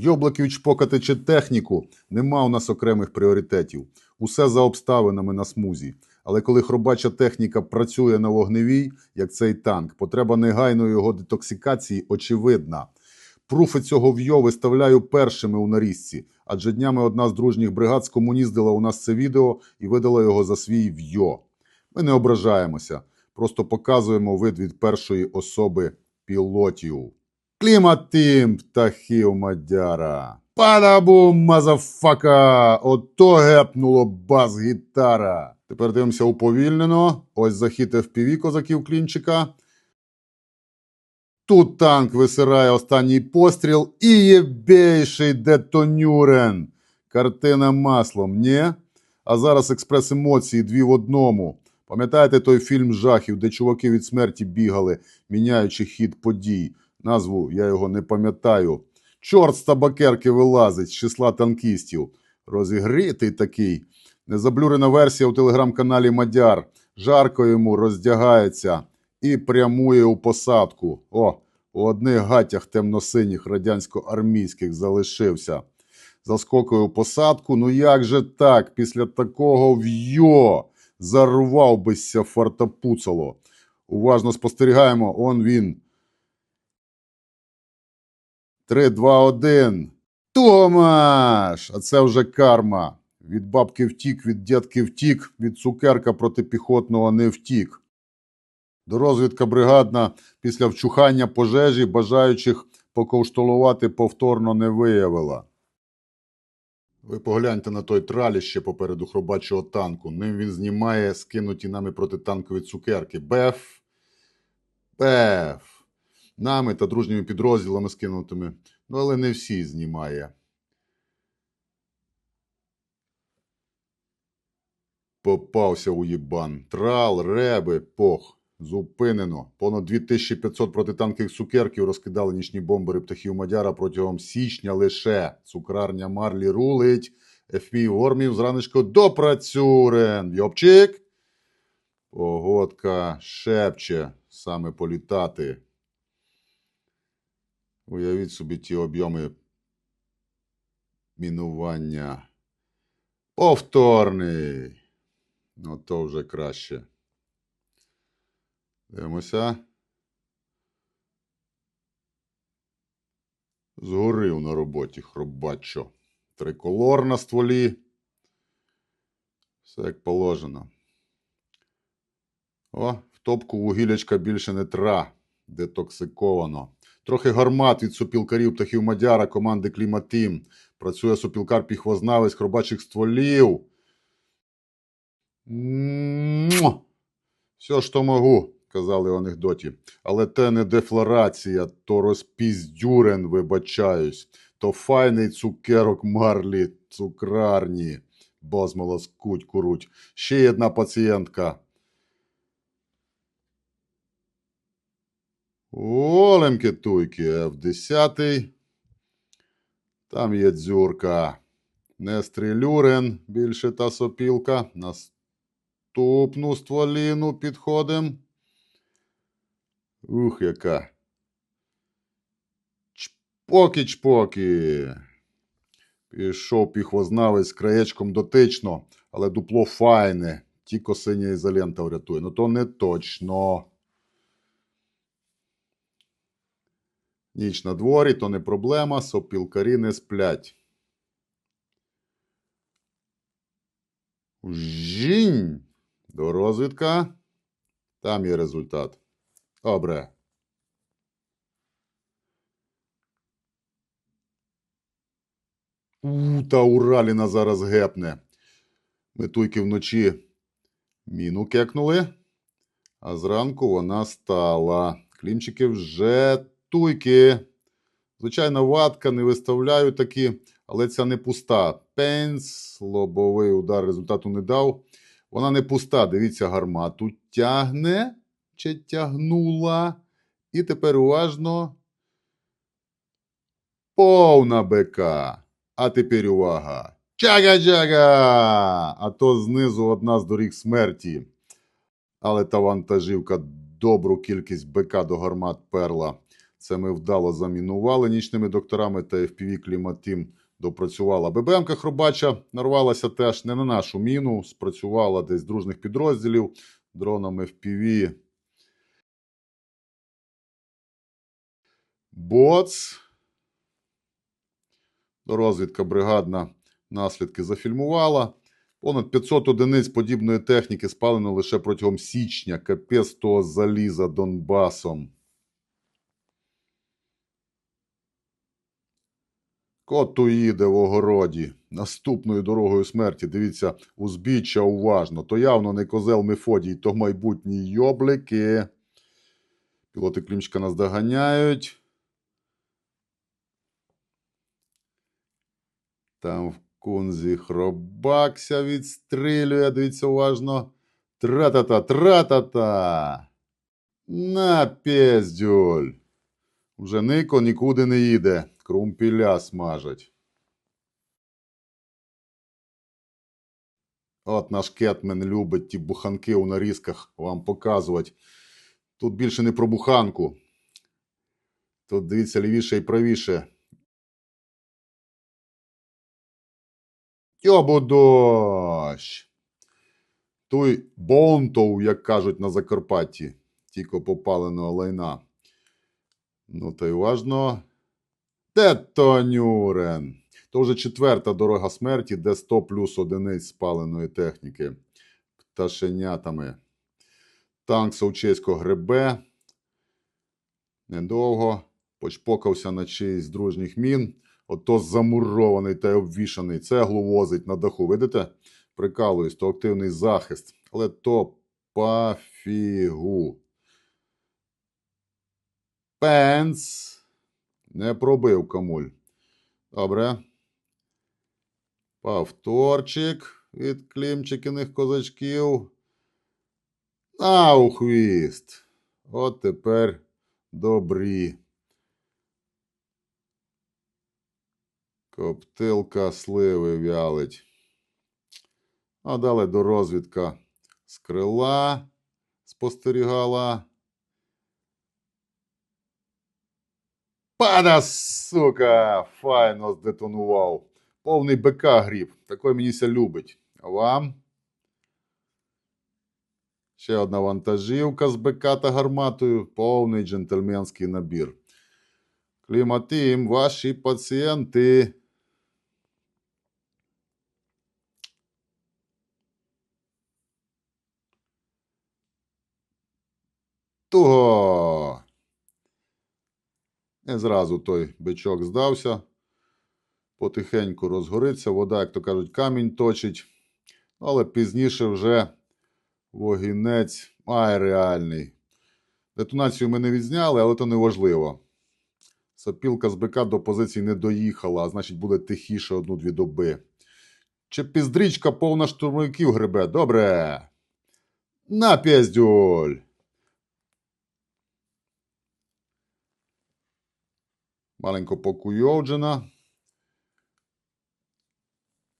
Йобликів чпокати чи техніку нема у нас окремих пріоритетів. Усе за обставинами на смузі. Але коли хробача техніка працює на вогневій, як цей танк, потреба негайної його детоксикації очевидна. Пруфи цього в'йо виставляю першими у нарізці, адже днями одна з дружніх бригад скомуніздила у нас це відео і видала його за свій в'йо. Ми не ображаємося, просто показуємо вид від першої особи пілотів. Кліматим, птахів мадяра. Падабум, мазафака! Ото гепнуло бас-гітара. Тепер дивимося уповільнено. Ось захід FPV козаків клінчика. Тут танк висирає останній постріл і єбейший детонюрен. Картина маслом, ні? А зараз експрес емоції дві в одному. Пам'ятаєте той фільм жахів, де чуваки від смерті бігали, міняючи хід подій? Назву я його не пам'ятаю. Чорт з табакерки вилазить з числа танкістів. Розігрітий такий. Незаблюрена версія у телеграм-каналі Мадяр. Жарко йому роздягається і прямує у посадку. О, у одних гатях темно-синіх радянсько-армійських залишився. Заскокує у посадку. Ну як же так? Після такого в'йо зарвав бися фартапуцало. Уважно спостерігаємо, он він. 3, 2, 1. Томаш! А це вже карма. Від бабки втік, від дядки втік, від цукерка протипіхотного не втік. Дорозвідка бригадна після вчухання пожежі бажаючих поковштолувати повторно не виявила. Ви погляньте на той траліще попереду хробачого танку. Ним він знімає скинуті нами протитанкові цукерки. Беф. Беф. Нами та дружніми підрозділами скинутими. Ну, але не всі знімає. Попався уєбан. Трал, реби, пох. Зупинено. Понад 2500 протитанкових цукерків розкидали нічні бомбери птахів Мадяра протягом січня лише. Цукрарня Марлі рулить. ФП Вормів зранечко допрацюрен. Йопчик. Погодка шепче саме політати. Уявіть собі ті об'єми мінування. Повторний. Ну, то вже краще. Дивимося. Згорив на роботі хробачо. Триколор на стволі. Все як положено. О, в топку вугілячка більше не тра. Детоксиковано. Трохи гармат від супілкарів птахів Мадяра команди Кліматим. Працює супілкар піхвознавець хробачих стволів. Все, що можу, казали в анекдоті. Але те не дефлорація, то розпіздюрен, вибачаюсь. То файний цукерок марлі, цукрарні. Бозмало скуть куруть. Ще одна пацієнтка. Олемки туйки, F10. Там є дзюрка. Не стрілюрен, більше та сопілка. Наступну стволіну підходим. Ух, яка. Чпоки-чпоки. Пішов піхвознавець краєчком дотично, але дупло файне. Тільки синя ізолента врятує. Ну то не точно. Ніч на дворі, то не проблема, сопілкарі не сплять. Жінь! До розвідка. Там є результат. Добре. У, та Ураліна зараз гепне. Ми туйки вночі міну кекнули, а зранку вона стала. Клімчики вже туйки. Звичайно, ватка, не виставляю такі, але ця не пуста. Пенс, лобовий удар результату не дав. Вона не пуста. Дивіться, гармату тягне чи тягнула. І тепер уважно. Повна БК. А тепер увага. Чага-джага! А то знизу одна з доріг смерті. Але та вантажівка добру кількість БК до гармат перла. Це ми вдало замінували нічними докторами та FPV Кліматім допрацювала. ББМка Хробача нарвалася теж не на нашу міну, спрацювала десь дружних підрозділів дронами FPV. Боц. Розвідка бригадна наслідки зафільмувала. Понад 500 одиниць подібної техніки спалено лише протягом січня. Капець того заліза Донбасом. Коту їде в огороді. Наступною дорогою смерті. Дивіться, узбіччя уважно. То явно не козел Мефодій, то майбутні йоблики. Пілоти Клімчика нас доганяють. Там в кунзі хробакся відстрілює, дивіться уважно. Тра-та-та, тра-та-та. На піздюль. Вже Нико нікуди не їде. Крумпіля смажать. От наш кетмен любить ті буханки у нарізках вам показувати. Тут більше не про буханку. Тут дивіться лівіше і правіше. Йобу дощ. Той бонтов, як кажуть на Закарпатті, тільки попаленого лайна. Ну, та й важно. Детонюрен. То вже четверта дорога смерті, де 100 плюс одиниць спаленої техніки. Пташенятами. Танк Совчесько гребе. Недовго. Почпокався на чиїсь дружніх мін. Ото замурований та обвішаний. Цеглу возить на даху. Видите? Прикалуюсь, то активний захист. Але то пафігу. Пенс. Не пробив камуль. Добре. Повторчик від клімчикиних козачків. А у. От тепер добрі. Коптилка сливи вялить. А далі до розвідка з крила спостерігала. Пада, сука! Файно здетонував. Повний БК гріб. Такой мені ся любить. А вам? Ще одна вантажівка з БК та гарматою. Повний джентльменський набір. Кліматим, ваші пацієнти. Туго. Не зразу той бичок здався. Потихеньку розгориться. Вода, як то кажуть, камінь точить. Але пізніше вже вогінець має реальний. Детонацію ми не відзняли, але то не важливо. Сапілка з БК до позицій не доїхала, а значить буде тихіше одну-дві доби. Чи піздрічка повна штурмовиків гребе? Добре. На піздюль. Маленько покуйовджена.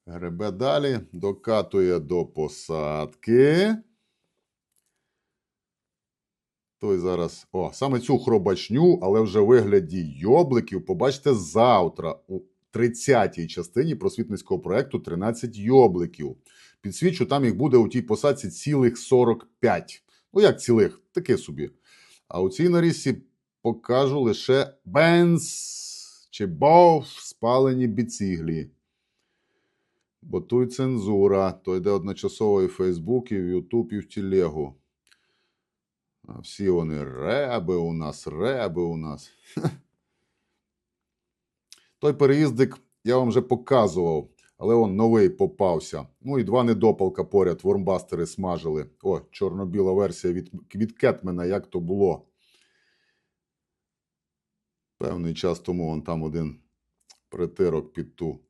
Гребе далі, докатує до посадки. Той зараз. О, саме цю хробачню, але вже в вигляді йобликів. Побачите завтра у 30-й частині просвітницького проєкту 13 йобликів. Підсвічу, там їх буде у тій посадці цілих 45. Ну, як цілих, таке собі. А у цій нарізці покажу лише бенз чи бов спалені біціглі. Бо тут цензура, то йде одночасово і в Фейсбук, і в Ютуб, і в Телегу. А всі вони реби у нас, реби у нас. Той переїздик я вам вже показував, але он новий попався. Ну і два недопалка поряд, вормбастери смажили. О, чорно-біла версія від, від Кетмена, як то було. Певний час тому он там один притирок під ту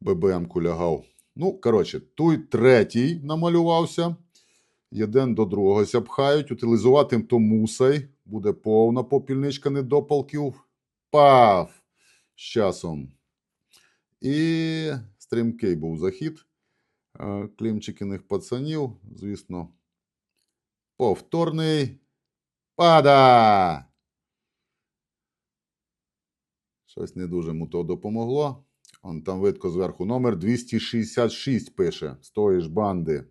ББМ-ку лягав. Ну, коротше, той третій намалювався. Єден до другого сяпхають. Утилізувати то мусай. Буде повна попільничка недопалків. Пав! З часом. І стрімкий був захід клімчикиних пацанів. Звісно, повторний. Пада! Щось не дуже йому то допомогло. Он там видко зверху номер 266 пише з тої ж банди.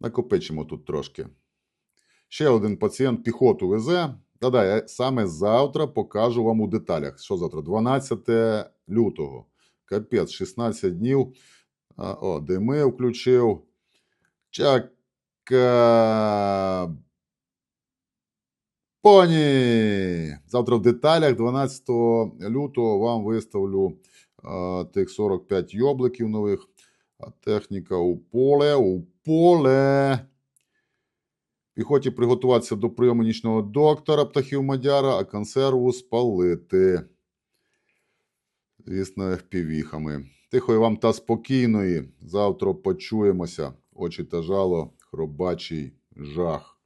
Накопичимо тут трошки. Ще один пацієнт піхоту везе. Та-да, я саме завтра покажу вам у деталях. Що завтра? 12 лютого. Капець, 16 днів. О, дими включив. Чака. Поні! Завтра в деталях 12 лютого вам виставлю а, тих 45 йобликів нових. А техніка у поле, у поле. Піхоті приготуватися до прийому нічного доктора птахів Мадяра, а консерву спалити. Звісно, півіхами. Тихої вам та спокійної. Завтра почуємося. Очі та жало, хробачий жах.